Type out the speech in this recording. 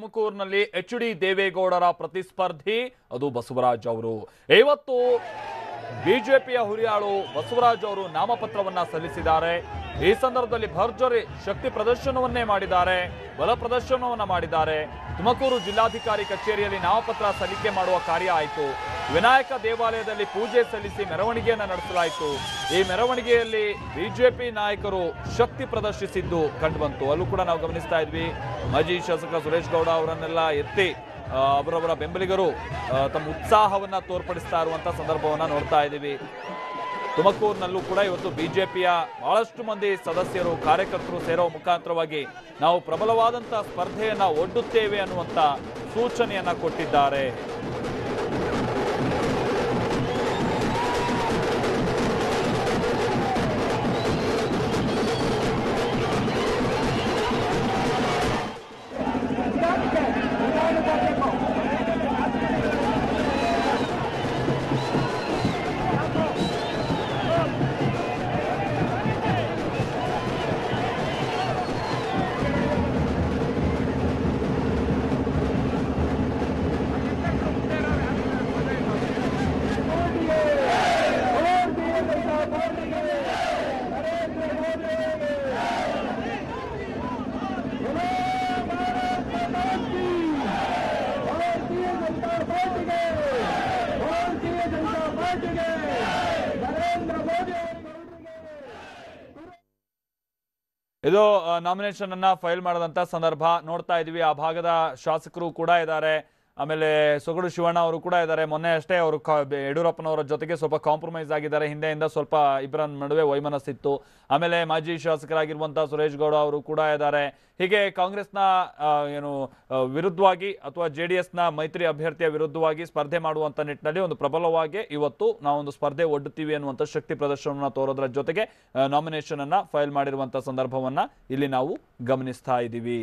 ತುಮಕೂರಿನಲ್ಲಿ H D ದೇವೇಗೌಡರ ಪ್ರತಿಸ್ಪರ್ಧಿ, ಅದು ಬಸವರಾಜ್ ಅವರು. ಇವತ್ತು ಬಿಜೆಪಿಯ ಹುರಿಯಾಳು ಬಸವರಾಜ್ ಅವರು ನಾಮಪತ್ರವನ್ನ ಸಲ್ಲಿಸಿದ್ದಾರೆ. ಈ ಸಂದರ್ಭದಲ್ಲಿ ಭರ್ಜರಿ ಶಕ್ತಿ ಪ್ರದರ್ಶನವನ್ನೇ ಮಾಡಿದ್ದಾರೆ, ಬಲ ಪ್ರದರ್ಶನವನ್ನ ಮಾಡಿದ್ದಾರೆ. ತುಮಕೂರು ಜಿಲ್ಲಾಧಿಕಾರಿ ಕಚೇರಿಯಲ್ಲಿ ನಾಮಪತ್ರ ಸಲ್ಲಿಕೆ ಮಾಡುವ ಕಾರ್ಯ ಆಯಿತು. ವಿನಾಯಕ ದೇವಾಲಯದಲ್ಲಿ ಪೂಜೆ ಸಲ್ಲಿಸಿ ಮೆರವಣಿಗೆಯನ್ನು ನಡೆಸಲಾಯಿತು. ಈ ಮೆರವಣಿಗೆಯಲ್ಲಿ ಬಿಜೆಪಿ ನಾಯಕರು ಶಕ್ತಿ ಪ್ರದರ್ಶಿಸಿದ್ದು ಕಂಡುಬಂತು ಅಲ್ಲೂ ಕೂಡ ನಾವು ಗಮನಿಸ್ತಾ ಇದ್ವಿ. ಮಾಜಿ ಶಾಸಕ ಸುರೇಶ್ ಗೌಡ ಅವರನ್ನೆಲ್ಲ ಎತ್ತಿ ಅವರವರ ಬೆಂಬಲಿಗರು ತಮ್ಮ ಉತ್ಸಾಹವನ್ನ ತೋರ್ಪಡಿಸ್ತಾ ಇರುವಂತ ಸಂದರ್ಭವನ್ನ ನೋಡ್ತಾ ಇದ್ದೀವಿ. ತುಮಕೂರಿನಲ್ಲೂ ಕೂಡ ಇವತ್ತು ಬಿಜೆಪಿಯ ಬಹಳಷ್ಟು ಮಂದಿ ಸದಸ್ಯರು, ಕಾರ್ಯಕರ್ತರು ಸೇರೋ ಮುಖಾಂತರವಾಗಿ ನಾವು ಪ್ರಬಲವಾದಂತ ಸ್ಪರ್ಧೆಯನ್ನ ಒಡ್ಡುತ್ತೇವೆ ಅನ್ನುವಂತ ಸೂಚನೆಯನ್ನ ಕೊಟ್ಟಿದ್ದಾರೆ. ಇದು ನಾಮಿನೇಷನ್ ಅನ್ನ ಫೈಲ್ ಮಾಡದಂತ ಸಂದರ್ಭ ನೋಡ್ತಾ ಇದೀವಿ. ಆ ಭಾಗದ ಶಾಸಕರು ಕೂಡ ಇದ್ದಾರೆ. ಆಮೇಲೆ ಸೊಗಡು ಶಿವಣ್ಣ ಅವರು ಕೂಡ ಇದ್ದಾರೆ. ಮೊನ್ನೆ ಅಷ್ಟೇ ಅವರು ಯಡಿಯೂರಪ್ಪನವರ ಜೊತೆಗೆ ಸ್ವಲ್ಪ ಕಾಂಪ್ರಮೈಸ್ ಆಗಿದ್ದಾರೆ. ಹಿಂದೆಯಿಂದ ಸ್ವಲ್ಪ ಇಬ್ಬರ ನಡುವೆ ವೈಮನಸ್ಸಿತ್ತು. ಆಮೇಲೆ ಮಾಜಿ ಶಾಸಕರಾಗಿರುವಂತ ಸುರೇಶ್ ಗೌಡ ಅವರು ಕೂಡ ಇದ್ದಾರೆ. ಹೀಗೆ ಕಾಂಗ್ರೆಸ್ನ ಏನು ವಿರುದ್ಧವಾಗಿ ಅಥವಾ ಜೆ ಡಿ ಎಸ್ನ ಮೈತ್ರಿ ಅಭ್ಯರ್ಥಿಯ ವಿರುದ್ಧವಾಗಿ ಸ್ಪರ್ಧೆ ಮಾಡುವಂತ ನಿಟ್ಟಿನಲ್ಲಿ ಒಂದು ಪ್ರಬಲವಾಗಿ ಇವತ್ತು ನಾವೊಂದು ಸ್ಪರ್ಧೆ ಒಡ್ಡುತ್ತೀವಿ ಅನ್ನುವಂಥ ಶಕ್ತಿ ಪ್ರದರ್ಶನವನ್ನು ತೋರೋದ್ರ ಜೊತೆಗೆ ನಾಮಿನೇಷನ್ ಅನ್ನ ಫೈಲ್ ಮಾಡಿರುವಂಥ ಸಂದರ್ಭವನ್ನ ಇಲ್ಲಿ ನಾವು ಗಮನಿಸ್ತಾ ಇದ್ದೀವಿ.